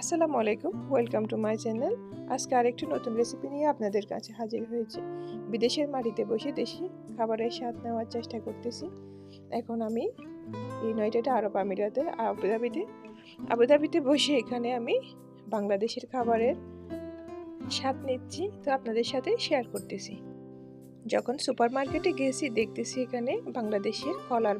আসসালামু আলাইকুম welcome to my channel আজকে আরেকটি নতুন রেসিপি নিয়ে আপনাদের কাছে হাজির হয়েছি। বিদেশের মাটিতে বসে দেশি খাবারের স্বাদ নেওয়ার চেষ্টা করতেছি। এখন আমি ইউনাইটেড আরব আমিরাতে আবুধাবিতে আবুধাবিতে বসে এখানে আমি বাংলাদেশের খাবারের স্বাদ নিচ্ছি। তো আপনাদের সাথে শেয়ার করতেছি। যখন সুপার মার্কেটে গেছি, দেখতেছি এখানে বাংলাদেশের কলার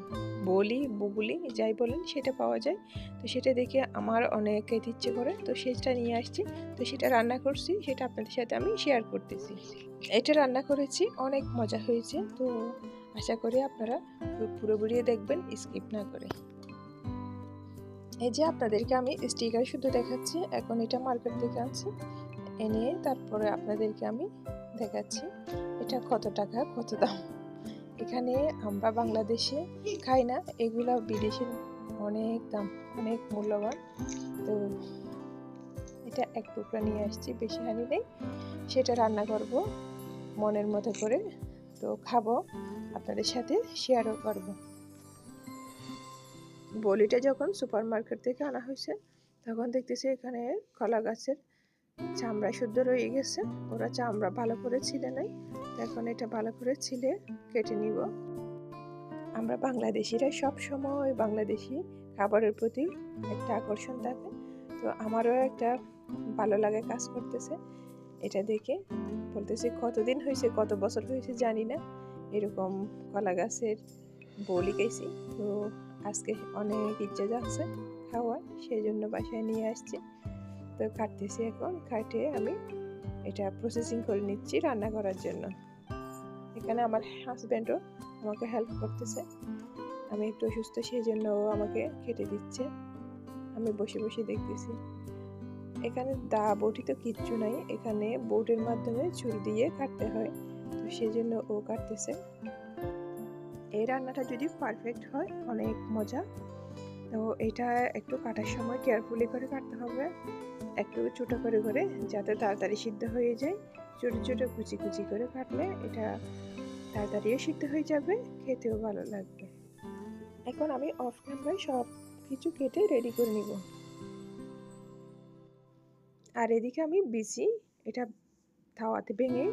বলি, বুগুলি যাই বলেন সেটা পাওয়া যায়। তো সেটা দেখে আমার অনেক ইচ্ছে করে, তো সেটা নিয়ে আসছি। তো সেটা রান্না করছি, সেটা আপনাদের সাথে আমি শেয়ার করতেছি। এটা রান্না করেছি, অনেক মজা হয়েছে। তো আশা করি আপনারা পুরোপুরি দেখবেন স্কিপ না করে। এই যে আপনাদেরকে আমি স্টিকার শুধু দেখাচ্ছি, এখন এটা মার্কেট থেকে আনছি। এনে তারপরে আপনাদেরকে আমি দেখাচ্ছি। এটা কত টাকা, কত দাম? এখানে আমরা বাংলাদেশে খাই না, এগুলো বিদেশের অনেক দাম, অনেক মূল্যবান। তো এটা এক টুকরা নিয়ে আসছি, বেশি হানি নেই। সেটা রান্না করব, মনের মতো করে। তো খাব, আপনাদের সাথে শেয়ারও করব। বলিটা যখন সুপার মার্কেট থেকে আনা হয়েছে, তখন দেখতেছি এখানে কলা গাছের চামড়া শুদ্ধ রয়ে গেছে। ওরা চামড়া ভালো করে ছিলে নাই। এখন এটা ভালো করে ছিলে, কেটে নিব। আমরা বাংলাদেশিরা সব সময় বাংলাদেশি খাবারের প্রতি একটা আকর্ষণ থাকে। তো আমারও একটা ভালো লাগে কাজ করতেছে। এটা দেখে বলতেছে, কতদিন হয়েছে, কত বছর হয়েছে জানি না। এরকম কলা গাছের বলি গেছি তো আজকে অনেক ইচ্ছে যাচ্ছে খাওয়ার সেই জন্য বাসায় নিয়ে আসছি। তো কাটতেছি এখন কাটে আমি এটা প্রসেসিং করে নিচ্ছি রান্না করার জন্য। এখানে আমার হাজব্যান্ডও আমাকে হেল্প করতেছে। আমি একটু অসুস্থ সেই জন্য ও আমাকে কেটে দিচ্ছে। আমি বসে বসে দেখতেছি। এখানে দা বটি তো কিচ্ছু নাই, এখানে বোটের মাধ্যমে ছুরি দিয়ে কাটতে হয়, তো সেই জন্য ও কাটতেছে। এই রান্নাটা যদি পারফেক্ট হয়, অনেক মজা। তো এটা একটু কাটার সময় কেয়ারফুলি করে কাটতে হবে। একটু ছোটো করে করে যাতে তাড়াতাড়ি সিদ্ধ হয়ে যায়। ছোটো ছোটো কুচি কুচি করে কাটলে এটা তাড়াতাড়িও সিদ্ধ হয়ে যাবে, খেতেও ভালো লাগবে। এখন আমি অফ ক্যামেরায় সব কিছু কেটে রেডি করে নিব। আর এদিকে আমি বিচি, এটা থাওয়াতে ভেঙে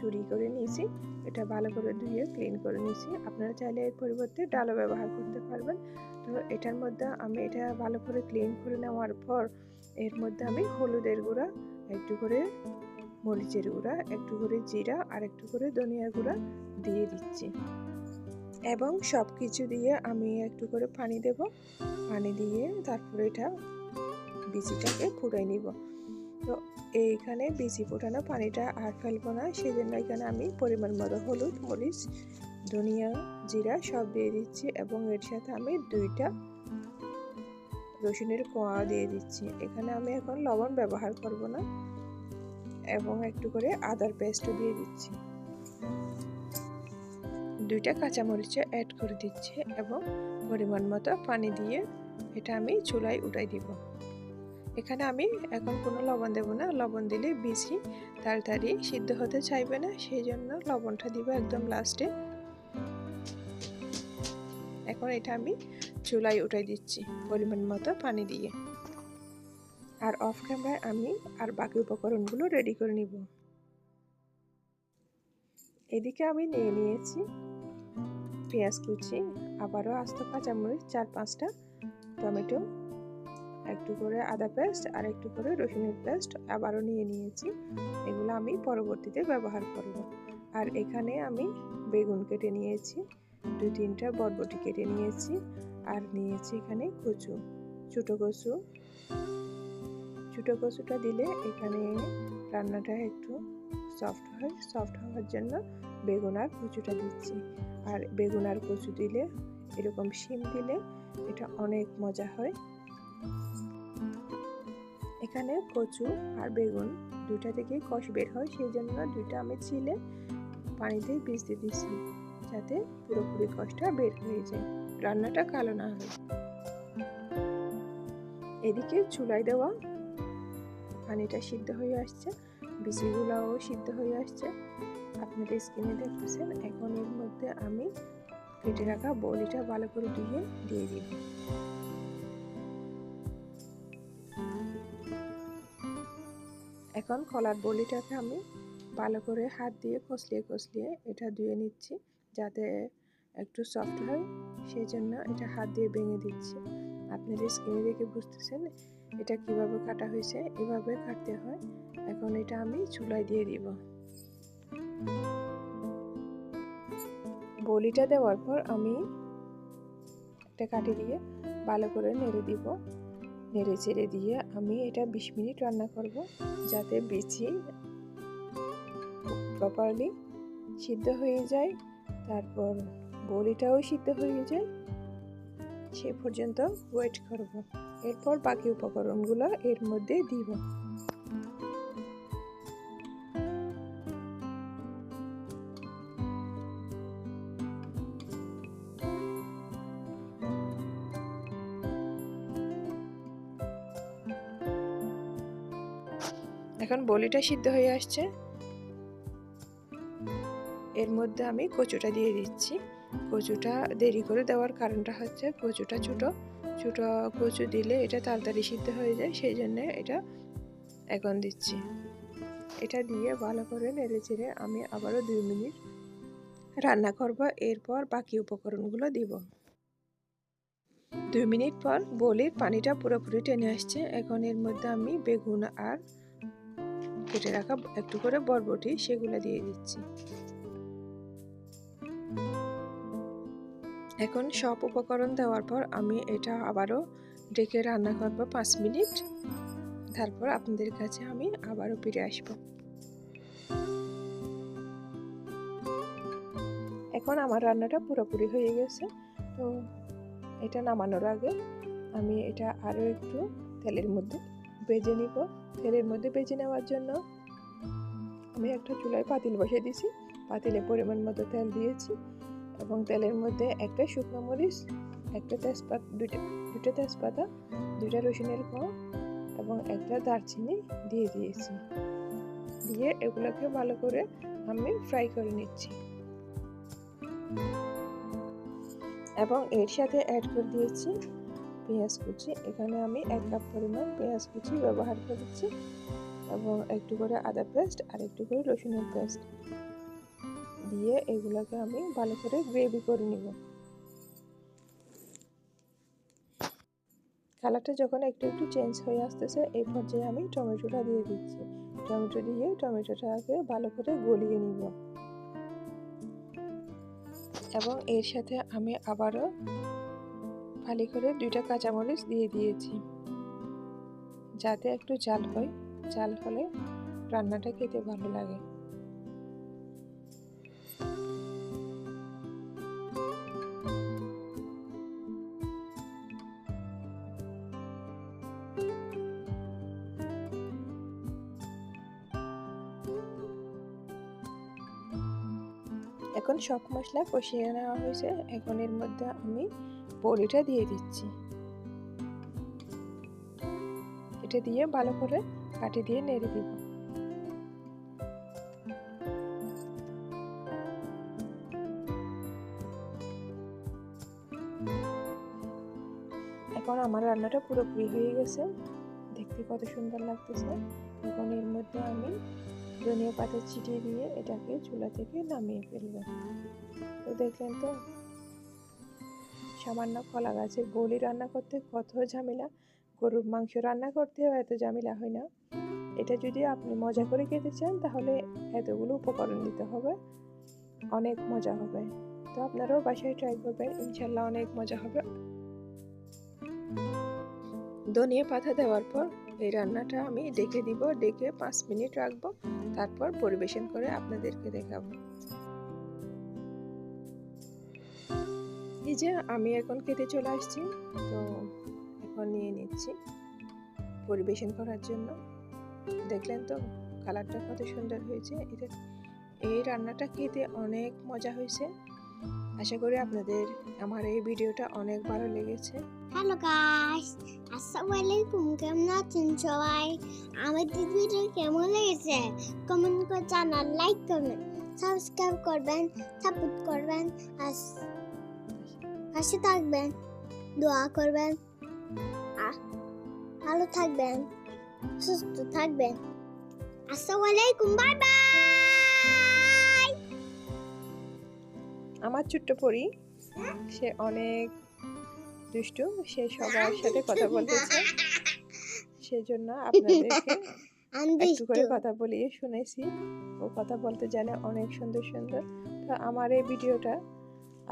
চুরি করে নিয়েছি। এটা ভালো করে ধুয়ে ক্লিন করে নিয়েছি। আপনারা চাইলে এর পরিবর্তে ডালও ব্যবহার করতে পারবেন। তো এটার মধ্যে আমি এটা ভালো করে ক্লিন করে নেওয়ার পর এর মধ্যে আমি হলুদের গুঁড়া, একটু করে মরিচের গুঁড়া, একটু করে জিরা আর একটু করে ধনিয়া গুঁড়া দিয়ে দিচ্ছি। এবং সব কিছু দিয়ে আমি একটু করে পানি দেব। পানি দিয়ে তারপরে এটা বিচিটাকে ফুটাই নিব। তো এইখানে বিচি ফোটানো পানিটা আর ফেলব না সেই জন্য এখানে আমি পরিমাণ মতো হলুদ, মরিচ, ধনিয়া, জিরা সব দিয়ে দিচ্ছি এবং এর সাথে আমি দুইটা রসুনের কোয়া দিয়ে দিচ্ছি। এখানে আমি এখন লবণ ব্যবহার করব না এবং একটু করে আদার পেস্টও দিয়ে দিচ্ছি। দুইটা কাঁচামরিচ অ্যাড করে দিচ্ছি এবং পরিমাণ মতো পানি দিয়ে এটা আমি চুলায় উঠাই দিব। এখানে আমি এখন কোনো লবণ দেব না। লবণ দিলে বেশি তাড়াতাড়ি সিদ্ধ হতে চাইবে না সেই জন্য লবণটা দিব একদম লাস্টে এখন এটা আমি চুলায় উঠাই দিচ্ছি পরিমাণ মতো পানি দিয়ে। আর অফ ক্যামেরায় আমি আর বাকি উপকরণগুলো রেডি করে নিব। এদিকে আমি নিয়ে নিয়েছি পেঁয়াজ কুচি, আবারও আস্ত কাঁচামরিচ, চার পাঁচটা টমেটো, একটু করে আদা পেস্ট আর একটু করে রসুনের পেস্ট আবারও নিয়ে নিয়েছি। এগুলো আমি পরবর্তীতে ব্যবহার করব। আর এখানে আমি বেগুন কেটে নিয়েছি দু তিনটা বরবটি কেটে নিয়েছি আর নিয়েছি এখানে কচু, ছোটো কচু। ছোটো কচুটা দিলে এখানে রান্নাটা একটু সফট হয় সফট হওয়ার জন্য বেগুন আর কচুটা দিচ্ছি। আর বেগুন আর কচু দিলে, এরকম শিম দিলে এটা অনেক মজা হয়। এখানে কচু আর বেগুন দুটা থেকে কষ বের হয়, সেই জন্য দুইটা আমি ছিলে পানিতে ভিজতে দিচ্ছি যাতে পুরোপুরি কষটা বের হয়ে যায়। রান্নাটা কালো না হয় এদিকে চুলাই দেওয়া পানিটা সিদ্ধ হয়ে আসছে, বিচিগুলাও সিদ্ধ হয়ে আসছে। আপনাদের স্কিনে দেখতেছেন, এখন এর মধ্যে আমি কেটে রাখা বলিটা ভালো করে ধুয়ে দিয়ে দিব এখন কলার বলিটাকে আমি ভালো করে হাত দিয়ে কষলিয়ে কষলিয়ে এটা ধুয়ে নিচ্ছি, যাতে একটু সফট হয়। সেই জন্য এটা হাত দিয়ে ভেঙে দিচ্ছি। আপনাদের স্কিনে দেখে বুঝতেছেন এটা কীভাবে কাটা হয়েছে, এভাবে কাটতে হয়। এখন এটা আমি চুলায় দিয়ে দিব। বলিটা দেওয়ার পর আমি একটা কাটি দিয়ে ভালো করে নেড়ে দিব। নেড়ে চেড়ে দিয়ে আমি এটা বিশ মিনিট রান্না করব যাতে বিচি প্রপারলি সিদ্ধ হয়ে যায়। তারপর বড়িটাও সিদ্ধ হয়ে যায়। সে পর্যন্ত ওয়েট করব। এরপর বাকি উপকরণগুলো এর মধ্যে দিব। এখন বলিটা সিদ্ধ হয়ে আসছে। এর মধ্যে আমি কচুটা দিয়ে দিচ্ছি। কচুটা দেরি করে দেওয়ার কারণটা হচ্ছে কচুটা ছোটো। ছোটো কচু দিলে এটা তাড়াতাড়ি সিদ্ধ হয়ে যায়, সেই জন্য এটা এখন দিচ্ছি। এটা দিয়ে ভালো করে নেড়ে চেড়ে আমি আবারও দুই মিনিট রান্না করব, এরপর বাকি উপকরণগুলো দিব। দুই মিনিট পর বলির পানিটা পুরোপুরি টেনে আসছে। এখন এর মধ্যে আমি বেগুন আর কেটে রাখা একটু করে বরবটি, সেগুলো দিয়ে দিচ্ছি। এখন সব উপকরণ দেওয়ার পর আমি এটা আবারও ডেকে রান্না করব পাঁচ মিনিট। তারপর আপনাদের কাছে আমি আবারও ফিরে আসব। এখন আমার রান্নাটা পুরোপুরি হয়ে গেছে। তো এটা নামানোর আগে আমি এটা আরও একটু তেলের মধ্যে বেজে নিব। তেলের মধ্যে বেজে নেওয়ার জন্য আমি একটা চুলায় পাতিল বসে দিয়েছি। পাতিলে পরিমাণ মতো তেল দিয়েছি। এবং তেলের মধ্যে একটা শুকনো মরিচ, একটা তেজপাতা, দুইটা দুটো তেজপাতা, দুইটা রসুনের কোয়া এবং একটা দারচিনি দিয়ে দিয়েছি। দিয়ে এগুলোকে ভালো করে আমি ফ্রাই করে নিচ্ছি। এবং এর সাথে অ্যাড করে দিয়েছি পেঁয়াজ কুচি। এখানে আমি এক কাপ পরিমাণ পেঁয়াজ কুচি ব্যবহার করেছি এবং একটু করে আদা পেস্ট আর একটু করে রসুনের পেস্ট। দিয়ে এগুলোকে আমি ভালো করে গ্রেভি করে নিব। কালারটা যখন একটু একটু চেঞ্জ হয়ে আসতেছে, এই পর্যায়ে আমি টমেটোটা দিয়ে দিচ্ছি। টমেটো দিয়ে টমেটোটাকে ভালো করে গলিয়ে নিব। এবং এর সাথে আমি আবারও ভালো করে দুইটা কাঁচামরিচ দিয়ে দিয়েছি। যাতে একটু জাল হয় জাল হলে রান্নাটা খেতে ভালো লাগে। এখন সব মশলা কষিয়ে নেওয়া হয়েছে। এখন এর মধ্যে আমি বড়িটা দিয়ে দিচ্ছি। এটা দিয়ে ভালো করে কাটি দিয়ে নেড়ে দিব। এখন আমার রান্নাটা পুরোপুরি হয়ে গেছে। দেখতে কত সুন্দর লাগতেছে। এখন এর মধ্যে আমি ধনিয়া পাতা ছিটিয়ে দিয়ে এটাকে চুলা থেকে নামিয়ে ফেলব। তো দেখলেন তো, সামান্য কলা গাছের বলি রান্না করতে কত ঝামেলা। গরুর মাংস রান্না করতেও এত ঝামেলা হয় না। এটা যদি আপনি মজা করে খেতে চান, তাহলে এতগুলো উপকরণ দিতে হবে। অনেক মজা হবে। তো আপনারাও বাসায় ট্রাই করবেন ইনশাল্লাহ অনেক মজা হবে। ধনিয়া পাতা দেওয়ার পর এই রান্নাটা আমি ডেকে দিব, ডেকে পাঁচ মিনিট রাখব। তারপর পরিবেশন করে আপনাদেরকে দেখাবো। এই যে আমি এখন খেতে চলে আসছি, তো এখন নিয়ে নিচ্ছি পরিবেশন করার জন্য। দেখলেন তো কালারটা কত সুন্দর হয়েছে। এটা, এই রান্নাটা খেতে অনেক মজা হয়েছে। আশা করি আপনাদের আমার এই ভিডিওটা অনেক ভালো লেগেছে। হ্যালো গাইস আসসালামু আলাইকুম কেমন আছেন সবাই? আমাদের ভিডিও কেমন লেগেছে? কমেন্ট করে জানান লাইক করবেন সাবস্ক্রাইব করবেন সাপোর্ট করবেন, আর পাশে থাকবেন, দোয়া করবেন ভালো থাকবেন, সুস্থ থাকবেন। আসসালামু আলাইকুম বাই বাই আমার ছোট্ট পরি সে অনেক দুষ্টু সে সবার সাথে কথা বলতেছে। সেজন্য আপনাদেরকে একটু করে কথা বলিয়ে শুনেছি। ও কথা বলতে জানে অনেক সুন্দর সুন্দর। তো আমার এই ভিডিওটা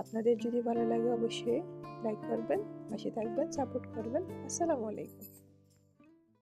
আপনাদের যদি ভালো লাগে অবশ্যই লাইক করবেন পাশে থাকবেন সাপোর্ট করবেন। আসসালামু আলাইকুম।